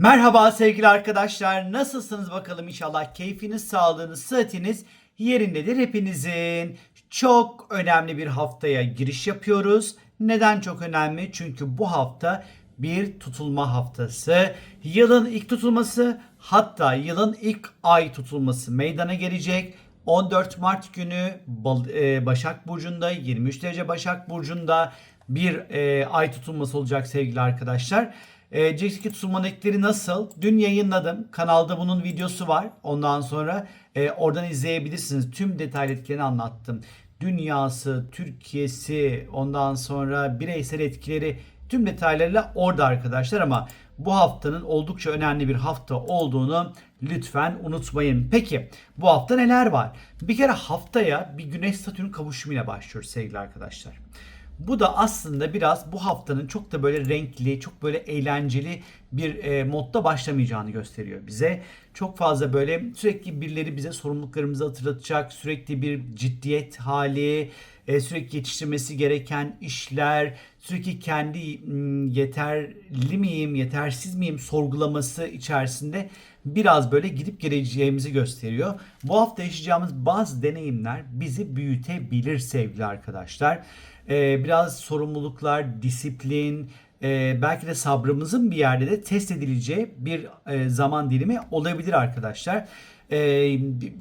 Merhaba sevgili arkadaşlar. Nasılsınız bakalım inşallah keyfiniz, sağlığınız, sıhhatiniz yerindedir hepinizin. Çok önemli bir haftaya giriş yapıyoruz. Neden çok önemli? Çünkü bu hafta bir tutulma haftası. Yılın ilk tutulması hatta yılın ilk ay tutulması meydana gelecek. 14 Mart günü e, Başak Burcu'nda 23 derece Başak Burcu'nda bir e, ay tutulması olacak sevgili arkadaşlar. E, ki tutulma ekleri nasıl? Dün yayınladım. Kanalda bunun videosu var. Ondan sonra e, oradan izleyebilirsiniz. Tüm detaylı etkilerini anlattım. Dünyası, Türkiye'si, ondan sonra bireysel etkileri tüm detaylarıyla orada arkadaşlar ama bu haftanın oldukça önemli bir hafta olduğunu lütfen unutmayın. Peki bu hafta neler var? Bir kere haftaya bir Güneş Satürn kavuşumuyla başlıyoruz sevgili arkadaşlar. Bu da aslında biraz bu haftanın çok da böyle renkli, çok böyle eğlenceli bir e, modda başlamayacağını gösteriyor bize. Çok fazla böyle sürekli birileri bize sorumluluklarımızı hatırlatacak, sürekli bir ciddiyet hali, e, sürekli yetiştirmesi gereken işler, sürekli kendi yeterli miyim, yetersiz miyim sorgulaması içerisinde biraz böyle gidip geleceğimizi gösteriyor. Bu hafta yaşayacağımız bazı deneyimler bizi büyütebilir sevgili arkadaşlar. Ee, biraz sorumluluklar, disiplin, e, belki de sabrımızın bir yerde de test edileceği bir e, zaman dilimi olabilir arkadaşlar. Ee,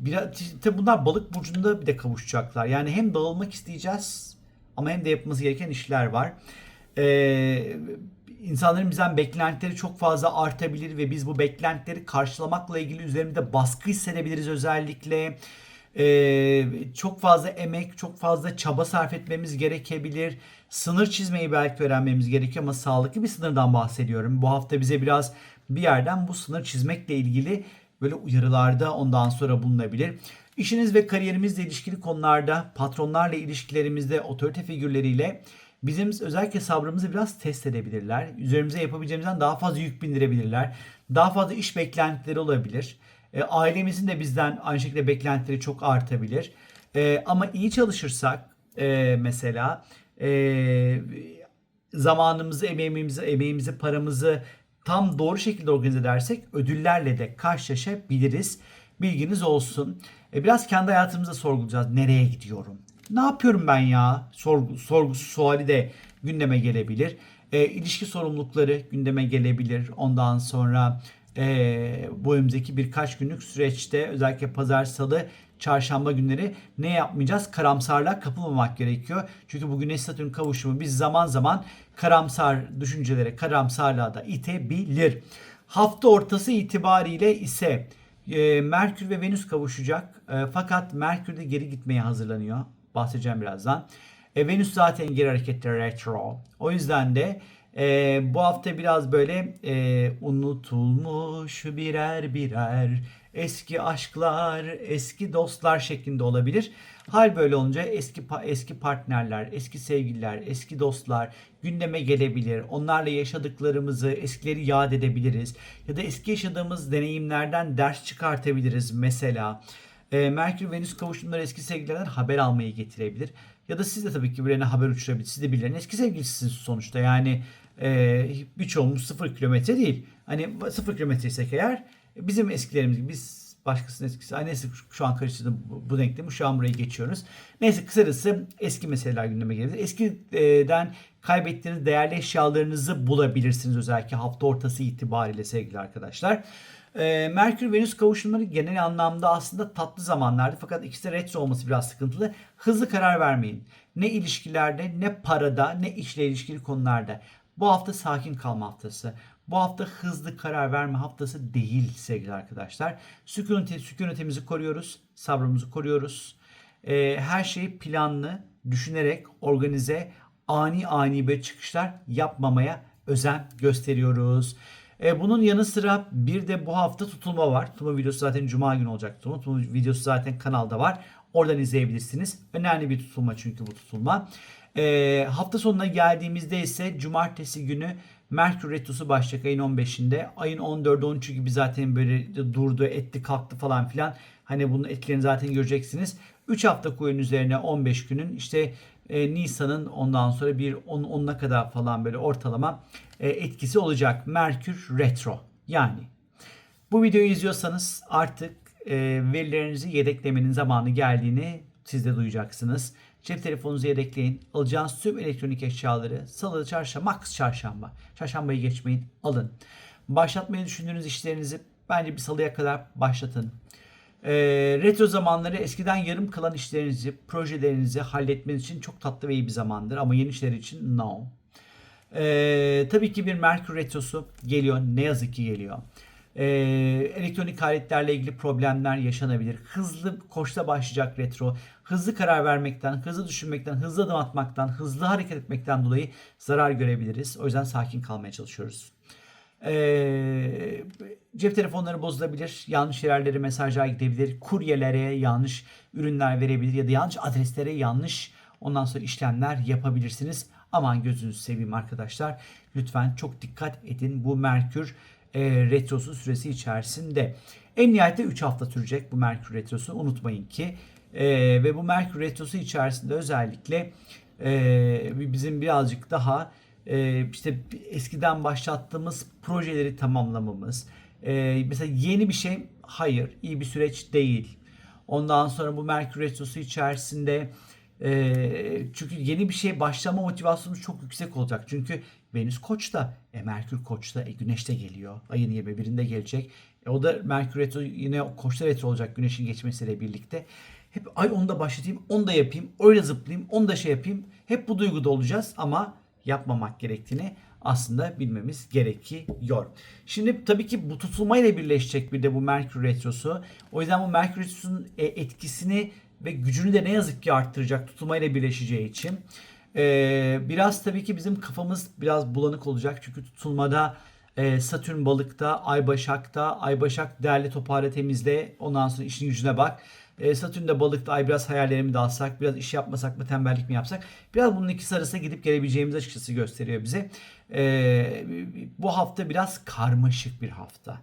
biraz, tabii bunlar balık burcunda bir de kavuşacaklar. Yani hem dağılmak isteyeceğiz ama hem de yapılması gereken işler var. Ee, insanların bizden beklentileri çok fazla artabilir ve biz bu beklentileri karşılamakla ilgili üzerimizde baskı hissedebiliriz özellikle. Ee, çok fazla emek, çok fazla çaba sarf etmemiz gerekebilir. Sınır çizmeyi belki öğrenmemiz gerekiyor ama sağlıklı bir sınırdan bahsediyorum. Bu hafta bize biraz bir yerden bu sınır çizmekle ilgili böyle uyarılarda ondan sonra bulunabilir. İşiniz ve kariyerimizle ilişkili konularda, patronlarla ilişkilerimizde, otorite figürleriyle bizim özellikle sabrımızı biraz test edebilirler. Üzerimize yapabileceğimizden daha fazla yük bindirebilirler. Daha fazla iş beklentileri olabilir. E, ailemizin de bizden aynı şekilde beklentileri çok artabilir. E, ama iyi çalışırsak e, mesela e, zamanımızı, emeğimizi, emeğimizi, paramızı tam doğru şekilde organize edersek ödüllerle de karşılaşabiliriz. Bilginiz olsun. E, biraz kendi hayatımızda sorgulayacağız. Nereye gidiyorum? Ne yapıyorum ben ya? Sorgu, sorgusu suali de gündeme gelebilir. E, ilişki sorumlulukları gündeme gelebilir. Ondan sonra e, bu önümüzdeki birkaç günlük süreçte özellikle pazar, salı, çarşamba günleri ne yapmayacağız? Karamsarlığa kapılmamak gerekiyor. Çünkü bu Güneş Satürn kavuşumu biz zaman zaman karamsar düşüncelere, karamsarlığa da itebilir. Hafta ortası itibariyle ise e, Merkür ve Venüs kavuşacak. E, fakat Merkür de geri gitmeye hazırlanıyor. Bahsedeceğim birazdan. E, Venüs zaten geri hareketli retro. O yüzden de e, bu hafta biraz böyle e, unutulmuş birer birer eski aşklar, eski dostlar şeklinde olabilir. Hal böyle olunca eski eski partnerler, eski sevgililer, eski dostlar gündeme gelebilir. Onlarla yaşadıklarımızı, eskileri yad edebiliriz. Ya da eski yaşadığımız deneyimlerden ders çıkartabiliriz mesela. E, Merkür Venüs kavuşumları eski sevgililerden haber almayı getirebilir. Ya da siz de tabii ki birilerine haber uçurabilir. Siz de birilerinin eski sevgilisisiniz sonuçta. Yani e, birçoğumuz sıfır kilometre değil. Hani sıfır kilometreysek eğer bizim eskilerimiz gibi biz başkasının eskisi. Ay neyse şu an karıştırdım bu, bu denklemi. Şu an burayı geçiyoruz. Neyse kısacası eski meseleler gündeme gelebilir. Eskiden kaybettiğiniz değerli eşyalarınızı bulabilirsiniz özellikle hafta ortası itibariyle sevgili arkadaşlar. E, Merkür Venüs kavuşumları genel anlamda aslında tatlı zamanlardı fakat ikisi de retro olması biraz sıkıntılı. Hızlı karar vermeyin. Ne ilişkilerde, ne parada, ne işle ilişkili konularda. Bu hafta sakin kalma haftası. Bu hafta hızlı karar verme haftası değil sevgili arkadaşlar. Sükuneti, sükunetimizi koruyoruz, sabrımızı koruyoruz. E, her şeyi planlı, düşünerek, organize, ani ani böyle çıkışlar yapmamaya özen gösteriyoruz. E, bunun yanı sıra bir de bu hafta tutulma var. Tutulma videosu zaten cuma günü olacak. Tutulma videosu zaten kanalda var. Oradan izleyebilirsiniz. Önemli bir tutulma çünkü bu tutulma. E, hafta sonuna geldiğimizde ise cumartesi günü Merkür Retrosu başlayacak ayın 15'inde. Ayın 14'ü 13'ü gibi zaten böyle durdu, etti, kalktı falan filan. Hani bunun etkilerini zaten göreceksiniz. 3 hafta koyun üzerine 15 günün işte e, Nisan'ın ondan sonra bir 10 10'una kadar falan böyle ortalama e, etkisi olacak. Merkür retro. Yani bu videoyu izliyorsanız artık verilerinizi yedeklemenin zamanı geldiğini siz de duyacaksınız. Cep telefonunuzu yedekleyin. Alacağınız tüm elektronik eşyaları salı, çarşamba, max çarşamba. Çarşambayı geçmeyin, alın. Başlatmayı düşündüğünüz işlerinizi bence bir salıya kadar başlatın. E, retro zamanları eskiden yarım kalan işlerinizi, projelerinizi halletmeniz için çok tatlı ve iyi bir zamandır. Ama yeni işler için no. Ee, tabii ki bir Merkür Retrosu geliyor. Ne yazık ki geliyor. Ee, elektronik aletlerle ilgili problemler yaşanabilir. Hızlı koşta başlayacak retro. Hızlı karar vermekten, hızlı düşünmekten, hızlı adım atmaktan, hızlı hareket etmekten dolayı zarar görebiliriz. O yüzden sakin kalmaya çalışıyoruz. Ee, cep telefonları bozulabilir, yanlış yerlere mesajlar gidebilir, kuryelere yanlış ürünler verebilir ya da yanlış adreslere yanlış ondan sonra işlemler yapabilirsiniz. Aman gözünüzü seveyim arkadaşlar. Lütfen çok dikkat edin bu Merkür e, retrosu süresi içerisinde. En nihayette 3 hafta sürecek bu Merkür retrosu. Unutmayın ki. E, ve bu Merkür retrosu içerisinde özellikle e, bizim birazcık daha e, işte eskiden başlattığımız projeleri tamamlamamız. E, mesela yeni bir şey hayır iyi bir süreç değil. Ondan sonra bu Merkür Retrosu içerisinde e, çünkü yeni bir şey başlama motivasyonumuz çok yüksek olacak. Çünkü Venüs Koç'ta, e, Merkür Koç'ta, e, Güneş de geliyor. Ayın 21'inde gelecek. E, o da Merkür Retro yine Koç'ta retro olacak Güneş'in geçmesiyle birlikte. Hep ay onu da başlatayım, onu da yapayım, öyle zıplayayım, onu da şey yapayım. Hep bu duyguda olacağız ama yapmamak gerektiğini aslında bilmemiz gerekiyor. Şimdi tabii ki bu tutulmayla birleşecek bir de bu Merkür Retrosu. O yüzden bu Merkür Retrosu'nun e, etkisini ve gücünü de ne yazık ki arttıracak tutulmayla birleşeceği için. Ee, biraz tabii ki bizim kafamız biraz bulanık olacak. Çünkü tutulmada e, Satürn balıkta, Ay Başak'ta, Ay Başak değerli toparla temizle ondan sonra işin gücüne bak. E, Satürn de balıkta ay biraz hayallerimi dalsak, biraz iş yapmasak mı, tembellik mi yapsak? Biraz bunun ikisi arasında gidip gelebileceğimiz açıkçası gösteriyor bize. E, bu hafta biraz karmaşık bir hafta.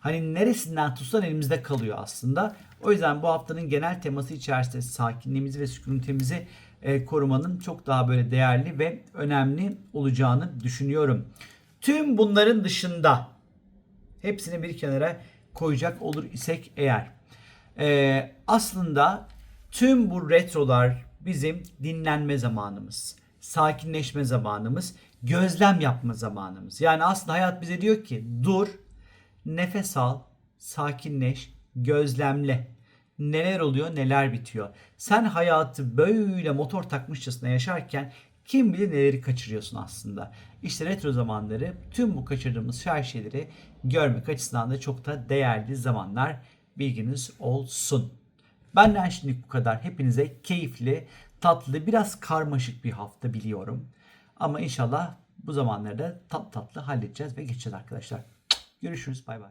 Hani neresinden tutsan elimizde kalıyor aslında. O yüzden bu haftanın genel teması içerisinde sakinliğimizi ve sükunetimizi e, korumanın çok daha böyle değerli ve önemli olacağını düşünüyorum. Tüm bunların dışında hepsini bir kenara koyacak olur isek eğer e, aslında tüm bu retrolar bizim dinlenme zamanımız, sakinleşme zamanımız, gözlem yapma zamanımız. Yani aslında hayat bize diyor ki dur, nefes al, sakinleş, gözlemle. Neler oluyor, neler bitiyor. Sen hayatı böyle motor takmışçasına yaşarken kim bilir neleri kaçırıyorsun aslında. İşte retro zamanları tüm bu kaçırdığımız her şeyleri görmek açısından da çok da değerli zamanlar. Bilginiz olsun. Benden şimdi bu kadar. Hepinize keyifli, tatlı, biraz karmaşık bir hafta biliyorum. Ama inşallah bu zamanlarda tatlı tatlı halledeceğiz ve geçeceğiz arkadaşlar. Görüşürüz. Bay bay.